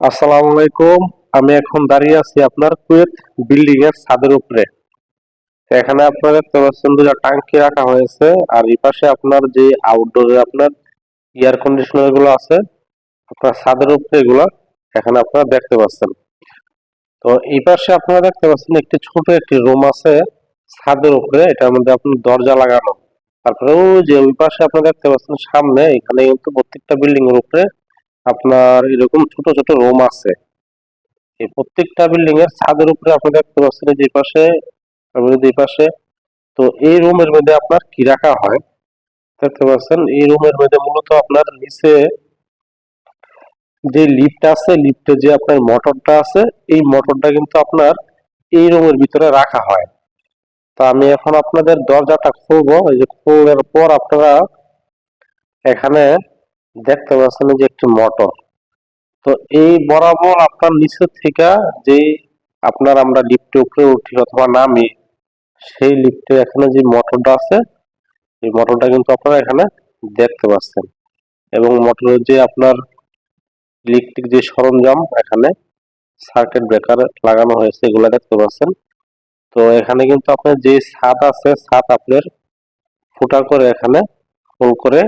আসসালামু আলাইকুম। আমি এখন দাঁড়িয়ে আছি আপনার কুয়েত বিল্ডিং এর ছাদের উপরে। এখানে আপনার দেখতে পাচ্ছেন রাখা হয়েছে আর এই পাশে আপনার যে আউটডোরে আপনার এয়ার কন্ডিশনারগুলো আছে, আপনার ছাদের উপরে এগুলা এখানে আপনারা দেখতে পাচ্ছেন। তো এই পাশে আপনারা দেখতে পাচ্ছেন একটি ছোট একটি রুম আছে ছাদের উপরে, এটার মধ্যে আপনার দরজা লাগানো। তারপরে ওই যে ওই পাশে আপনারা দেখতে পাচ্ছেন সামনে এখানে কিন্তু প্রত্যেকটা বিল্ডিং এর উপরে আপনার এরকম ছোট ছোট রুম আছে। এই প্রত্যেকটা বিল্ডিং এর ছাদের উপরে আপনি দেখতে পাচ্ছেন যে পাশে দুই পাশে। তো এই রুমের মধ্যে আপনার কি রাখা হয়? দেখতে পাচ্ছেন, এই রুমের মধ্যে মূলত আপনার নিচে যে লিফট আছে লিফটে যে আপনার মোটরটা আছে, এই মোটরটা কিন্তু আপনার এই রুমের ভিতরে রাখা হয়। তো আমি এখন আপনাদের দরজাটা খুলবো, এই যে খোলার পর আপনারা এখানে দেখতে পাচ্ছেন যে একটি মোটর। তো এই বরাবর আপনার নিচের থেকে যে আপনার আমরা লিফটে উপরে উঠি অথবা নামি, সেই লিফটের এখানে যে মোটরটা আছে, এই মোটরটা কিন্তু আপনারা এখানে দেখতে পাচ্ছেন। এবং মোটরের যে আপনার ইলেকট্রিক যে সরঞ্জাম, এখানে সার্কিট ব্রেকার লাগানো হয়েছে, এগুলো দেখতে পাচ্ছেন। তো এখানে কিন্তু আপনার যে ছাদ আছে, ছাদ আপনার ফুটা করে এখানে ফুল করে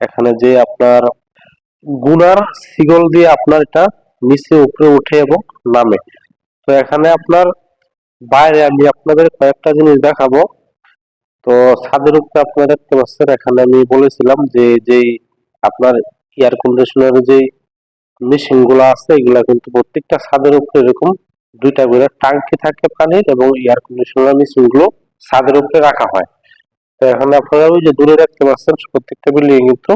এখানে যে আপনার গুনার সিগল দিয়ে আপনার এটা নিচে উপরে উঠে এবং নামে। তো এখানে আপনার বাইরে আমি আপনাদের কয়েকটা জিনিস দেখাবো। তো ছাদের উপরে আপনারা দেখতে পাচ্ছেন, এখানে আমি বলেছিলাম যে যেই আপনার এয়ার কন্ডিশনার যে মেশিনগুলো আছে, এগুলা কিন্তু প্রত্যেকটা ছাদের উপরে এরকম দুইটা করে টাঙ্কি থাকে পানির এবং এয়ার কন্ডিশনার মেশিনগুলো ছাদের উপরে রাখা হয়। এখানে আপনারা ওই যে দূরে রাখতে পারছেন, প্রত্যেকটা বিল্ডিং কিন্তু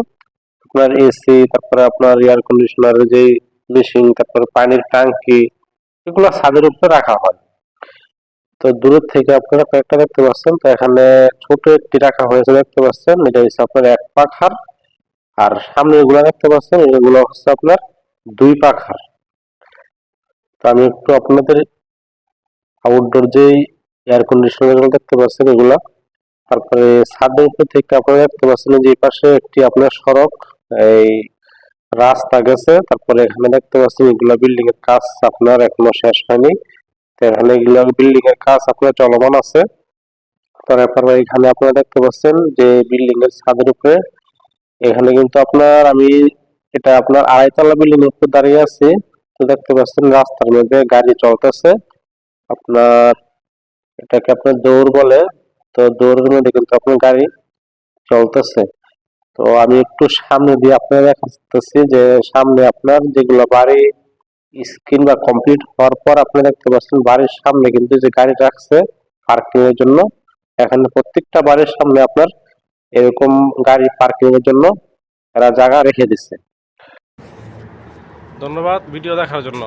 আপনার এসি তারপরে আপনার এয়ার কন্ডিশনার যে মেশিন তারপরে পানির ট্যাঙ্কি, এগুলো ছাদের উপরে রাখা হয়। তো দূরের থেকে আপনারা কয়েকটা দেখতে পাচ্ছেন, তো এখানে ছোট একটি রাখা হয়েছে, দেখতে পাচ্ছেন, এটা হচ্ছে আপনার এক পাখার, আর সামনে এগুলো দেখতে পাচ্ছেন, এগুলো হচ্ছে আপনার দুই পাখার। তো আমি একটু আপনাদের আউটডোর যে এয়ার কন্ডিশনার দেখতে পাচ্ছেন, এগুলা তারপরে উপর থেকে আপনারা দেখতে পাচ্ছেন যে পাশে একটি আপনার সড়ক, এই রাস্তা গেছে। তারপরে এখানে দেখতে পাচ্ছেন এগুলা বিল্ডিং এর কাজ আপনার এখনও শেষ হয়নি। এখানে এগুলা বিল্ডিং এর কাজ আপনার চলমান আছে। তারপরে এখানে আপনারা দেখতে পাচ্ছেন যে বিল্ডিং এর ছাদের উপরে, এখানে কিন্তু আপনার আমি এটা আপনার আড়াইতলা বিল্ডিং এর উপর দাঁড়িয়ে আছি। তো দেখতে পাচ্ছেন রাস্তার মধ্যে গাড়ি চলতেছে। আপনার এটাকে আপনার দৌড় বলে তো মধ্যে কিন্তু আপনার গাড়ি চলতেছে। তো আমি একটু সামনে দিয়ে আপনার দেখাচ্ছি যে সামনে আপনার যেগুলো বাড়ি স্ক্রিন বা কমপ্লিট হওয়ার পর আপনি দেখতে পাচ্ছেন বাড়ির সামনে কিন্তু যে গাড়ি রাখছে পার্কিং এর জন্য, এখানে প্রত্যেকটা বাড়ির সামনে আপনার এরকম গাড়ি পার্কিং এর জন্য এরা জায়গা রেখে দিচ্ছে। ধন্যবাদ, ভিডিও দেখার জন্য।